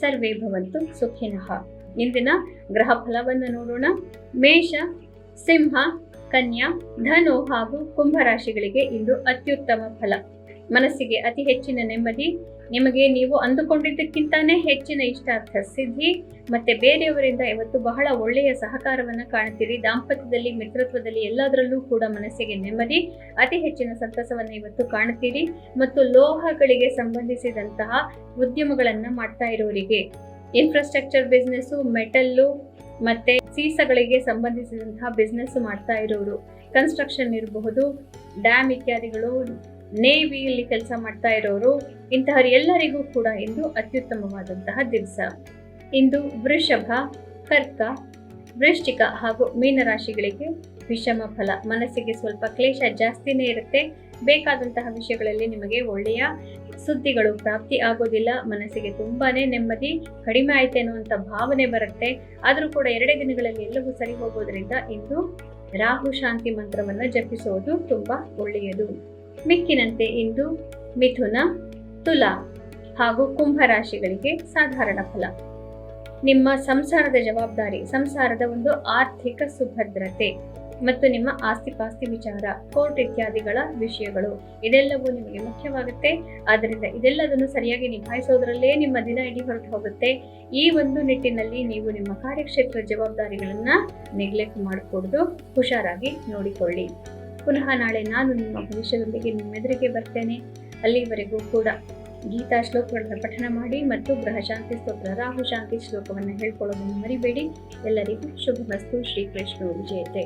ಸರ್ವೇ ಭವಂತು ಸುಖಿನಃ. ಇಂದಿನ ಗ್ರಹ ಫಲವನ್ನು ನೋಡೋಣ. ಮೇಷ, ಸಿಂಹ, ಕನ್ಯಾ, ಧನು ಹಾಗೂ ಕುಂಭ ರಾಶಿಗಳಿಗೆ ಇಂದು ಅತ್ಯುತ್ತಮ ಫಲ. ಮನಸ್ಸಿಗೆ ಅತಿ ಹೆಚ್ಚಿನ ನೆಮ್ಮದಿ. ನಿಮಗೆ ನೀವು ಅಂದುಕೊಂಡಿದ್ದಕ್ಕಿಂತಾನೇ ಹೆಚ್ಚಿನ ಇಷ್ಟಾರ್ಥ ಸಿದ್ಧಿ. ಮತ್ತೆ ಬೇರೆಯವರಿಂದ ಇವತ್ತು ಬಹಳ ಒಳ್ಳೆಯ ಸಹಕಾರವನ್ನು ಕಾಣ್ತೀರಿ ದಾಂಪತ್ಯದಲ್ಲಿ, ಮಿತ್ರತ್ವದಲ್ಲಿ ಎಲ್ಲದರಲ್ಲೂ ಕೂಡ ಮನಸ್ಸಿಗೆ ನೆಮ್ಮದಿ, ಅತಿ ಹೆಚ್ಚಿನ ಸಂತಸವನ್ನು ಇವತ್ತು ಕಾಣುತ್ತೀರಿ. ಮತ್ತು ಲೋಹಗಳಿಗೆ ಸಂಬಂಧಿಸಿದಂತಹ ಉದ್ಯಮಗಳನ್ನು ಮಾಡ್ತಾ ಇರೋರಿಗೆ ಇನ್ಫ್ರಾಸ್ಟ್ರಕ್ಚರ್ ಬಿಸ್ನೆಸ್ಸು ಮೆಟಲ್ಲು ಮತ್ತೆ ಸೀಸಗಳಿಗೆ ಸಂಬಂಧಿಸಿದಂತಹ ಬಿಸ್ನೆಸ್ ಮಾಡ್ತಾ ಇರೋರು ಕನ್ಸ್ಟ್ರಕ್ಷನ್ ಇರಬಹುದು ಡ್ಯಾಮ್ ಇತ್ಯಾದಿಗಳು ನೇವಿಯಲ್ಲಿ ಕೆಲಸ ಮಾಡ್ತಾ ಇರೋರು, ಇಂತಹ ಎಲ್ಲರಿಗೂ ಕೂಡ ಇಂದು ಅತ್ಯುತ್ತಮವಾದಂತಹ ದಿವಸ. ಇಂದು ವೃಷಭ, ಕರ್ಕ, ವೃಶ್ಚಿಕ ಹಾಗೂ ಮೀನರಾಶಿಗಳಿಗೆ ವಿಷಮ ಫಲ. ಮನಸ್ಸಿಗೆ ಸ್ವಲ್ಪ ಕ್ಲೇಶ ಜಾಸ್ತಿನೇ ಇರುತ್ತೆ. ಬೇಕಾದಂತಹ ವಿಷಯಗಳಲ್ಲಿ ನಿಮಗೆ ಒಳ್ಳೆಯ ಸುದ್ದಿಗಳು, ಪ್ರಾಪ್ತಿ ಆಗೋದಿಲ್ಲ. ಮನಸ್ಸಿಗೆ ತುಂಬಾನೇ ನೆಮ್ಮದಿ, ಕಡಿಮೆ ಆಯ್ತೇನೋ ಅಂತ ಭಾವನೆ ಬರುತ್ತೆ. ಆದರೂ ಕೂಡ ಎರಡೇ ದಿನಗಳಲ್ಲಿ ಎಲ್ಲವೂ ಸರಿ ಹೋಗೋದ್ರಿಂದ ಇಂದು ರಾಹು ಶಾಂತಿ ಮಂತ್ರವನ್ನು ಜಪಿಸುವುದು ತುಂಬಾ ಒಳ್ಳೆಯದು. ಮಿಕ್ಕಿನಂತೆ ಇಂದು ಮಿಥುನ, ತುಲಾ ಹಾಗೂ ಕುಂಭ ರಾಶಿಗಳಿಗೆ ಸಾಧಾರಣ ಫಲ. ನಿಮ್ಮ ಸಂಸಾರದ ಜವಾಬ್ದಾರಿ, ಸಂಸಾರದ ಒಂದು ಆರ್ಥಿಕ ಸುಭದ್ರತೆ ಮತ್ತು ನಿಮ್ಮ ಆಸ್ತಿಪಾಸ್ತಿ ವಿಚಾರ, ಕೋರ್ಟ್ ಇತ್ಯಾದಿಗಳ ವಿಷಯಗಳು. ಇದೆಲ್ಲವೂ ನಿಮಗೆ ಮುಖ್ಯವಾಗುತ್ತೆ. ಆದ್ದರಿಂದ ಇದೆಲ್ಲದನ್ನು ಸರಿಯಾಗಿ ನಿಭಾಯಿಸೋದ್ರಲ್ಲೇ ನಿಮ್ಮ ದಿನ ಇಡೀ ಹೊರಟು ಹೋಗುತ್ತೆ ಈ ಒಂದು ನಿಟ್ಟಿನಲ್ಲಿ ನೀವು ನಿಮ್ಮ ಕಾರ್ಯಕ್ಷೇತ್ರ ಜವಾಬ್ದಾರಿಗಳನ್ನು ನೆಗ್ಲೆಕ್ಟ್ ಮಾಡಕೂಡದು ಹುಷಾರಾಗಿ ನೋಡಿಕೊಳ್ಳಿ. ಪುನಃ ನಾಳೆ ನಾನು ನಿಮ್ಮ ಭವಿಷ್ಯದೊಂದಿಗೆ ನಿಮ್ಮೆದುರಿಗೆ ಬರ್ತೇನೆ. ಅಲ್ಲಿವರೆಗೂ ಕೂಡ ಗೀತಾ ಶ್ಲೋಕಗಳನ್ನು ಪಠಣ ಮಾಡಿ ಮತ್ತು ಗೃಹ ಶಾಂತಿ ಸ್ತೋತ್ರ ರಾಹು ಶಾಂತಿ ಶ್ಲೋಕವನ್ನು ಹೇಳ್ಕೊಳ್ಳೋದನ್ನು ಮರಿಬೇಡಿ. ಎಲ್ಲರಿಗೂ ಶುಭ ವಸ್ತು. ಶ್ರೀಕೃಷ್ಣ. ವಿಜಯತೆ